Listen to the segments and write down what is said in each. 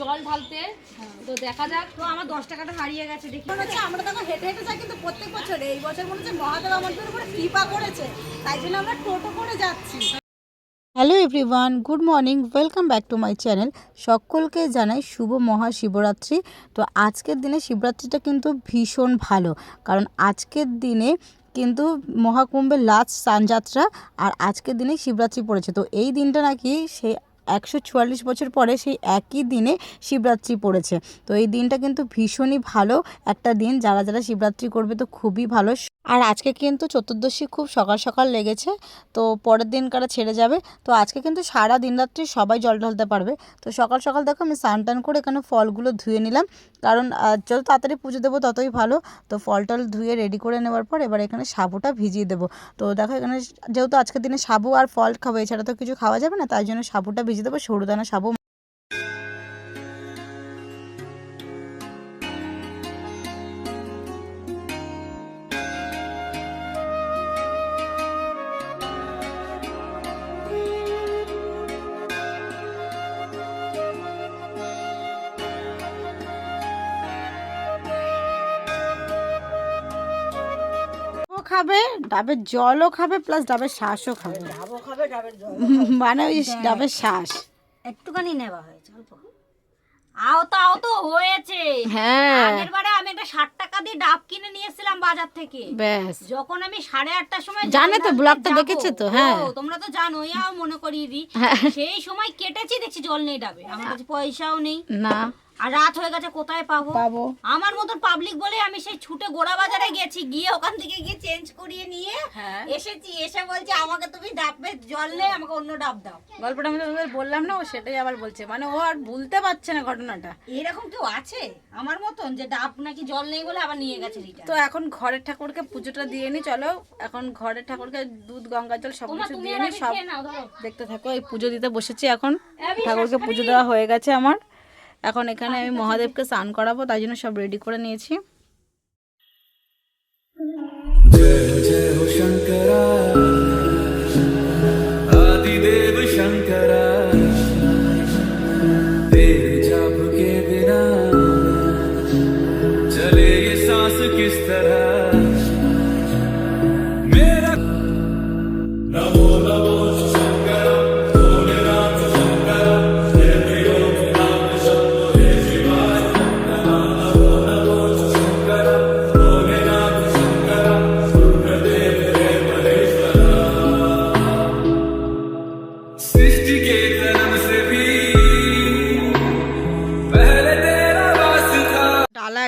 জল ঢালতে। তো দেখা যাক। তো আমার দশ টাকাটা হারিয়ে গেছে দেখি মনে হচ্ছে আমরা তখন হেঁটে হেঁটে যাই কিন্তু প্রত্যেক বছর এই বছর মনে হচ্ছে মহাদেব আমাদের উপরে কৃপা করেছে তাই জন্য আমরা টোটো করে যাচ্ছি। Hello everyone good morning welcome back to my channel সকলকে জানাই শুভ মহাশিবরাত্রি। তো আজকের দিনে শিবরাত্রিটা কিন্তু ভীষণ ভালো কারণ আজকের দিনে কিন্তু মহাকুম্ভের লাস্ট স্নানযাত্রা আর আজকের দিনে শিবরাত্রি পড়েছে। তো এই দিনটা নাকি সেই একশো চুয়াল্লিশ বছর পরে সেই একই দিনে শিবরাত্রি পড়েছে। তো এই দিনটা কিন্তু ভীষণই ভালো একটা দিন। যারা যারা শিবরাত্রি করবে তো খুবই ভালো। আর আজকে কিন্তু চতুর্দশী খুব সকাল সকাল লেগেছে। তো পরের দিন কারা ছেড়ে যাবে? তো আজকে কিন্তু সারা দিন রাত্রি সবাই জল ঢালতে পারবে। তো সকাল সকাল দেখো আমি স্নান টান করে এখানে ফলগুলো ধুয়ে নিলাম। কারণ যত তাড়াতাড়ি পুজো দেবো ততই ভালো। তো ফল টল ধুয়ে রেডি করে নেওয়ার পর এবার এখানে সাবুটা ভিজিয়ে দেবো। তো দেখো এখানে যেহেতু আজকের দিনে সাবু আর ফল খাব, এছাড়া তো কিছু খাওয়া যাবে না, তাই জন্য সাবুটা ভিজিয়ে দেবো। সরুদানা সাবু খাবে ডাবের জলও খাবে প্লাস ডাবের শ্বাসও খাবে। ডাবো খাবে ডাবের জল মানে ওই ডাবের শ্বাস একটুখানি নেওয়া হয়েছে অল্প। আও তো আও তো হয়েছে। হ্যাঁ। আগের বারে আমি একটা ষাট টাকা দিয়ে ডাব কিনে নিয়ে এসেছিলাম বাজার থেকে। ব্যাস। যখন আমি সাড়ে আটটার সময় জানে তো, ব্লগটা। দেখেছে তো, হ্যাঁ। তোমরা তো জানোই আও মনে করিয়ে দিই। হ্যাঁ। সেই সময় কেটেছি দেখছি জল নেই ডাবে। আমার কাছে পয়সাও নেই। না। আর রাত হয়ে গেছে কোথায় পাবো? পাবো। আমার মতন পাবলিক বলে আমি সেই ছুটে গোড়া বাজারে গেছি গিয়ে ওখান থেকে গিয়ে চেঞ্জ করিয়ে নিয়ে হ্যাঁ। এসেছি এসে বলছে আমাকে তুমি ডাবের জল নেই আমাকে অন্য ডাব দাও। গল্পটা আমি তোমাদের বললাম না ও সেটাই আবার বলছে। মানে ও আর ভুলতে পারছে না ঘটনাটা। এরকম কেউ আছে? আমার মতন যে ডাব নাকি জল নেই বলে আবার নিয়ে গেছে তো এখন ঘরের ঠাকুরকে পুজোটা দিয়ে নি চলো। এখন ঘরের ঠাকুরকে দুধ গঙ্গা জল সব কিছু দিয়ে নি সব দেখতে থাকো এই পুজো দিতে বসেছি এখন। ঠাকুরকে পুজো দেওয়া হয়ে গেছে আমার। এখন এখানে আমি মহাদেবকে স্নান করাবো তাই জন্য সব রেডি করে নিয়েছি জয় জয় শঙ্করা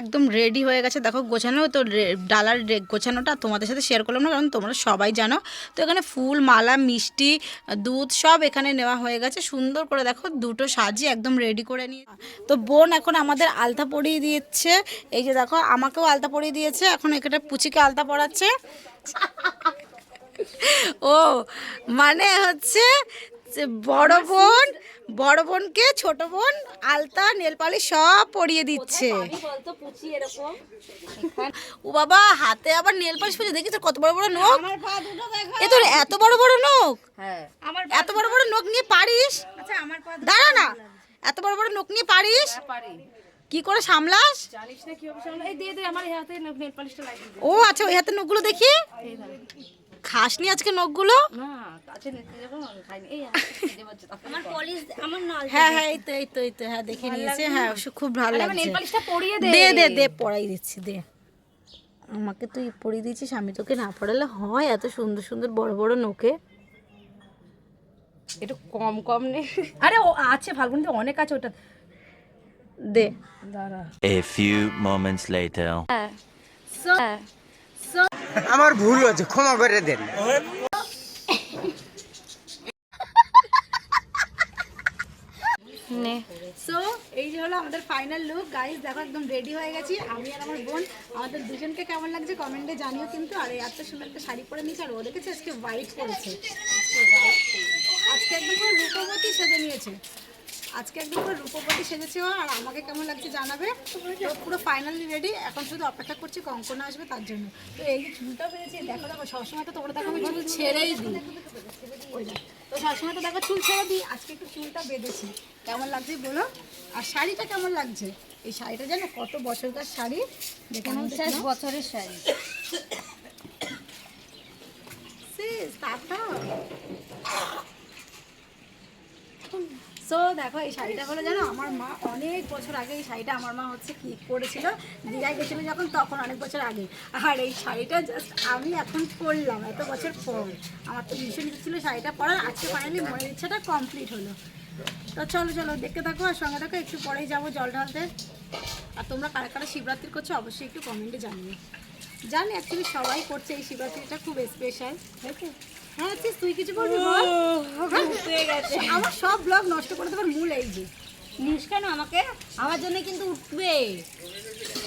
একদম রেডি হয়ে গেছে। দেখো, গোছানো তো ডালার গোছানোটা তোমাদের সাথে শেয়ার করলাম না, কারণ তোমরা সবাই জানো। তো এখানে ফুল, মালা, মিষ্টি, দুধ সব এখানে নেওয়া হয়ে গেছে। সুন্দর করে দেখো, দুটো সাজিয়ে একদম রেডি করে নিয়ে। তো বোন এখন আমাদের আলতা পরিয়ে দিচ্ছে। এই যে দেখো, আমাকেও আলতা পরিয়ে দিয়েছে। এখন এখানে পুচিকে আলতা পরাচ্ছে। ও মানে হচ্ছে বড় বোন বড় বোনকে ছোট বোন আলতা নেলপালিশ সব পরিয়ে দিচ্ছে। বলতো পুচি এরকম? ও বাবা হাতে আবার নেল পালিশ পরিয়ে দেখেছ কত বড় বড় নখ। এ তোর এত বড় বড় নখ? হ্যাঁ। এত বড় বড় নখ নিয়ে পারিস? আচ্ছা আমার পা দাঁড়া না। এত বড় বড় নখ নিয়ে পারিস? পারি। কি করে সামলাস? জানিস না কি হবে এই দিয়ে দে আমার হাতে নেল লাগিয়ে ও আচ্ছা ওই হাতে নখগুলো দেখি। খাসনি আজকে নখগুলো? না কাছে নিতে যাব আমি খাইনি। এই হাতে দেবো আমার পলিশ আমার নল হ্যাঁ হ্যাঁ এই তো এই তো এই তো হ্যাঁ দেখে নিয়েছে। হ্যাঁ খুব ভালো লাগছে। দে। দে দে দে পড়াই দিচ্ছি দে। আমাকে তুই পরিয়ে দিয়েছিস আমি তোকে না পড়ালে হয় এত সুন্দর সুন্দর বড় বড় নোকে একটু কম কম নে। আরে ও আছে ফাল্গুনিতে অনেক আছে ওটা দে। দাঁড়া। A few moments later. আমার ভুল হয়েছে ক্ষমা করে দেন। সো এই যে হলো আমাদের ফাইনাল লুক গাইস দেখো একদম রেডি হয়ে গেছি। আমি আর আমার বোন আমাদের দুজনকে কেমন লাগছে কমেন্টে জানিও কিন্তু। আর এই এত সুন্দর একটা শাড়ি পরে নিয়েছে আর ও দেখেছে আজকে হোয়াইট পরেছে। আজকে একদম রূপবতী সেজে নিয়েছে। আজকে একদম পুরো রূপবতী সেজেছে ও, আর আমাকে কেমন লাগছে জানাবে? তো পুরো ফাইনালি রেডি এখন শুধু অপেক্ষা করছি কঙ্কনা আসবে তার জন্য। তো এই যে চুলটা বেড়েছে দেখো দেখো সবসময় তো তোমরা দেখো আমি চুল ছেড়েই দিই। তো সবসময় তো দেখো চুল ছেড়ে দিই আজকে একটু চুলটা বেঁধেছি। কেমন লাগছে বলো? আর শাড়িটা কেমন লাগছে? এই শাড়িটা জানো কত বছরকার শাড়ি? দেখে দেখে বছরের শাড়ি। তাতা সো দেখো, এই শাড়িটা হলো জানো, আমার মা অনেক বছর আগে এই শাড়িটা আমার মা হচ্ছে কি করেছিল দীঘায় গেছিল যখন, তখন অনেক বছর আগে। আর এই শাড়িটা জাস্ট আমি এখন পরলাম, এত বছর পর। আমার তো ভীষণ ইচ্ছে ছিল শাড়িটা পরার, আজকে ফাইনালি মনের ইচ্ছাটা কমপ্লিট হলো। তো চলো চলো, দেখতে থাকো আর সঙ্গে থাকো, একটু পরেই যাব জল ঢালতে। আর তোমরা কারা কারা শিবরাত্রি করছ, অবশ্যই একটু কমেন্টে জানিও। জানি অ্যাকচুয়ালি সবাই করছে এই শিবরাত্রিটা খুব স্পেশাল তো? হ্যাঁ তুই তুই কিছু বলবি বল? হয়ে আমার সব ব্লগ নষ্ট করে দেবার মূল এই যে। নিউজ কেন আমাকে? আমার জন্য কিন্তু উঠবে।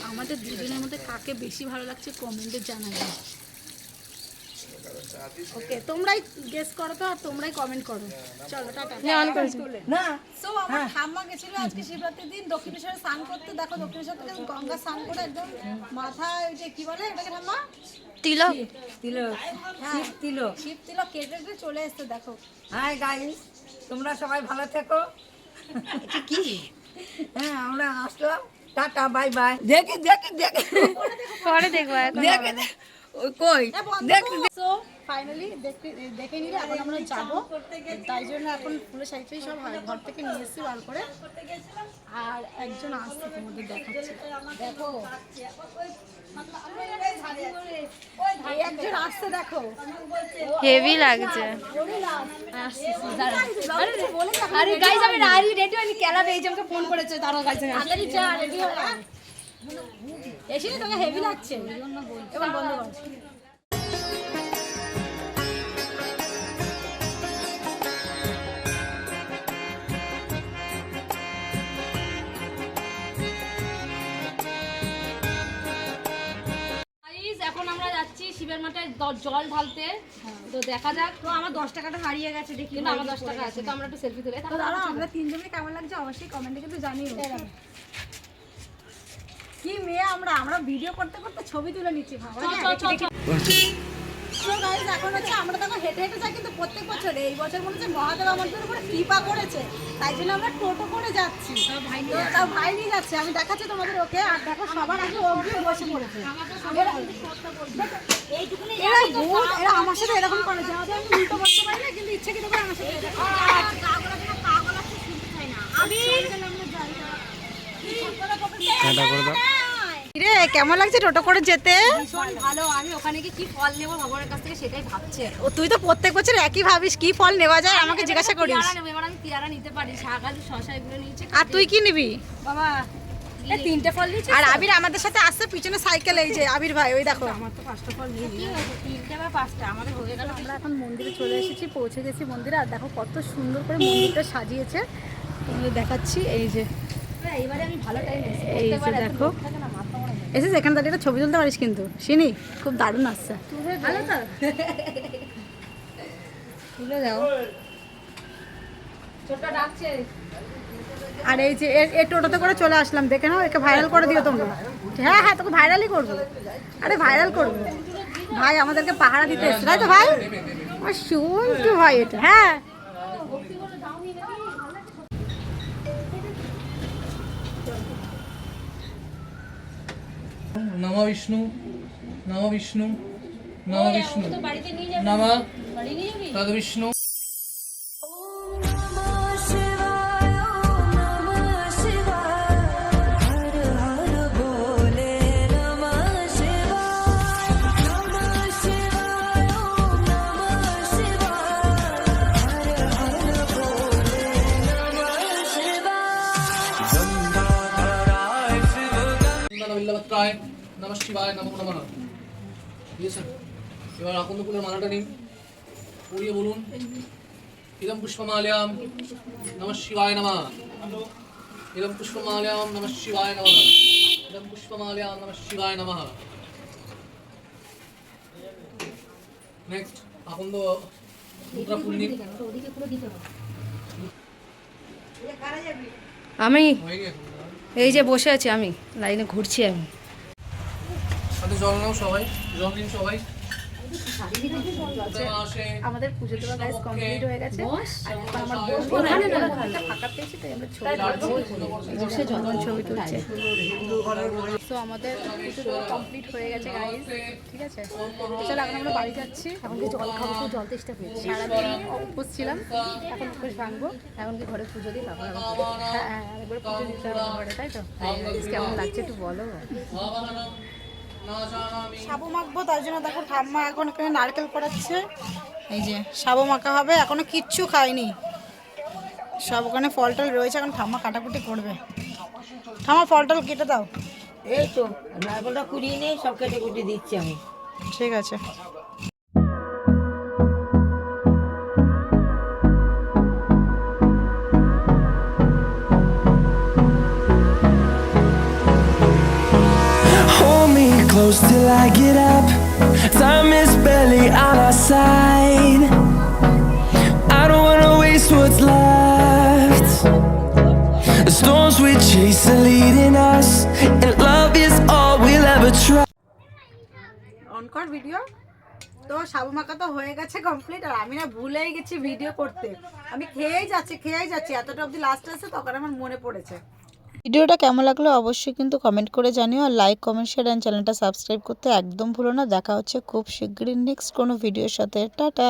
আমাদের দুজনের মধ্যে কাকে বেশি ভালো লাগছে কমেন্টে জানাবে। ওকে তোমরাই গেস করো তো আর তোমরাই কমেন্ট করো। চলো টাটা। না। সো আমার ঠাম্মা গেছিল আজকে শিবরাত্রির দিন দক্ষিণেশ্বরে স্নান করতে। দেখো দক্ষিণেশ্বর থেকে গঙ্গা স্নান করে একদম মাথায় ওই যে কি বলে এটাকে ঠাম্মা? তিলক। তিলক। শিব তিলক। শিব তিলক কেটে কেটে চলে এসছে দেখো। হাই গাইস তোমরা সবাই ভালো থেকো। কি? হ্যাঁ আমরা আসলাম। টাটা বাই বাই দেখি দেখি দেখি। পরে দেখব এখন দেখি। ওই কই? দেখি সো ফাইনালি দেখে দেখে নিলে এখন আমরা যাব। তাই জন্য এখন ফুলের সাইডটাই সব ঘর থেকে নিয়ে এসেছি বার করে। আর একজন আসছে তোমাদের দেখাচ্ছে। দেখো। একজন আসছে দেখো। হেভি লাগছে। আরে গাইজ আমি রাড়ি রেডি হয়নি কেলা আমাকে ফোন করেছে। গাইজ রেডি হয়ে এসে তোকে হেভি লাগছে। এবার বন্ধ কর। এখন আমরা যাচ্ছি শিবের মাঠে জল ঢালতে। তো দেখা যাক। তো আমার দশ টাকাটা হারিয়ে গেছে দেখি কিন্তু আমার দশ টাকা আছে তো আমরা একটু সেলফি তুলে আমরা তিনজনে কেমন লাগছে? অবশ্যই কমেন্টে কিন্তু জানিও। কি মেয়ে আমরা আমরা ভিডিও করতে করতে ছবি তুলে নিচ্ছি ভাবা এখন হচ্ছে আমরা তখন হেঁটে হেঁটে যাই কিন্তু প্রত্যেক বছর এই বছর মনে হচ্ছে মহাদেব আমাদের উপরে কৃপা করেছে তাই জন্য আমরা টোটো করে যাচ্ছি তাও ভাই নিয়ে যাচ্ছে আমি দেখাচ্ছি তোমাদের ওকে আর দেখো সবার আগে বসে পড়েছে এরা- এরা ভূত, এরা আমার সাথে এরকম করে যাওয়া যায় আমি উল্টো বসতে পারি না কিন্তু ইচ্ছে কিন্তু আমার সাথে রে কেমন লাগছে টোটো করে যেতে? ভীষণ ভালো। আমি ওখানে গিয়ে কি ফল নেব ভগবানের কাছ থেকে সেটাই ভাবছি। ও তুই তো প্রত্যেক বছর একই ভাবিস কি ফল নেওয়া যায়? আমাকে জিজ্ঞাসা করিস। এবার আমি পেয়ারা নিতে পারি শাক আলু শশা এগুলো নিয়েছি আর তুই কি নিবি? বাবা এই তিনটে ফল নিয়েছি আর আবির আমাদের সাথে আসছে পিছনে সাইকেল এই যে আবির ভাই ওই দেখো। আমার তো পাঁচটা ফল নেই তিনটে বা পাঁচটা? আমাদের হয়ে গেল আমরা এখন মন্দিরে চলে এসেছি পৌঁছে গেছি মন্দিরে আর দেখো কত সুন্দর করে মন্দিরটা সাজিয়েছে। তোমাদের দেখাচ্ছি এই যে। এইবারে আমি ভালো টাইম এই যে দেখো। এসেছে এখানে দাঁড়িয়ে ছবি তুলতে পারিস কিন্তু। চিনি খুব দারুণ আসছে। তুলে দাও। আর এই যে এ- এ টোটোতে করে চলে আসলাম দেখে নাও একে ভাইরাল করে দিও তোমরা। হ্যাঁ হ্যাঁ তোকে ভাইরালই করব। আরে ভাইরাল করব। ভাই আমাদেরকে পাহারা দিতে এসছে তাই তো ভাই? আমার শুন কি ভাই এটা। হ্যাঁ। নম বিষ্ণু নম বিষ্ণু নম বিষ্ণু। নম তদ বিষ্ণু। বিল্লভত্রায় নম শিবায় নম নমঃ দিয়েছেন এবার আকন্দ ফুলের মালাটা নিন। পড়িয়ে বলুন। ইদম পুষ্পমাল্যাম নম শিবায় নমঃ। ইদম পুষ্পমাল্যাম নম শিবায় নমঃ। ইদম পুষ্পমাল্যাম নম শিবায় নমঃ। নেক্সট আকন্দ মুদ্রা ফুল নিন। আমি হয়ে গেছে এই যে বসে আছি আমি লাইনে ঘুরছি আমি। জল নাও সবাই জল দিন সবাই। আমাদের পুজো দেওয়া গাইস কমপ্লিট হয়ে গেছে। আর এখন আমার না ফাঁকা পেয়েছি তাই আমরা ছবি বসে যখন ছবি তুলছে। তো আমাদের পুজো দেওয়া কমপ্লিট হয়ে গেছে গাইস ঠিক আছে? চলো এখন আমরা বাড়ি যাচ্ছি। এখন কি জল খাব খুব জল তেষ্টা পেয়েছি। সারাদিন উপোস ছিলাম। এখন উপোস ভাঙবো। এখন কি ঘরে পুজো দিই। হ্যাঁ হ্যাঁ পুজো দিতে হবে ঘরে তাই তো? কেমন লাগছে একটু বলো। সাবু মাখবো তার জন্য দেখো ঠাম্মা এখন এখানে নারকেল করাচ্ছে এই যে। সাবু মাখা হবে এখনও কিচ্ছু খাইনি সব ওখানে ফল টল রয়েছে এখন ঠাম্মা কাটাকুটি করবে। ঠাম্মা ফল টল কেটে দাও। এই তো নারকেলটা কুড়িয়ে নিয়ে সব কেটে কুটে দিচ্ছি আমি। ঠিক আছে। Close till I get up. Time is barely on our side. I don't wanna waste what's left. The storms we chase are leading us, and love is all we'll ever try. অন কর video তো সাবু মাখা তো হয়ে গেছে complete আর আমি না ভুলেই গেছি ভিডিও করতে আমি খেয়েই যাচ্ছি খেয়েই যাচ্ছি এতটা অবধি লাস্ট আছে তখন আমার মনে পড়েছে ভিডিওটা কেমন লাগল অবশ্যই কিন্তু কমেন্ট করে জানিও আর লাইক কমেন্ট শেয়ার অ্যান্ড চ্যানেলটা সাবস্ক্রাইব করতে একদম ভুলো না। দেখা হচ্ছে খুব শীঘ্রই নেক্সট কোনো ভিডিওর সাথে। টাটা!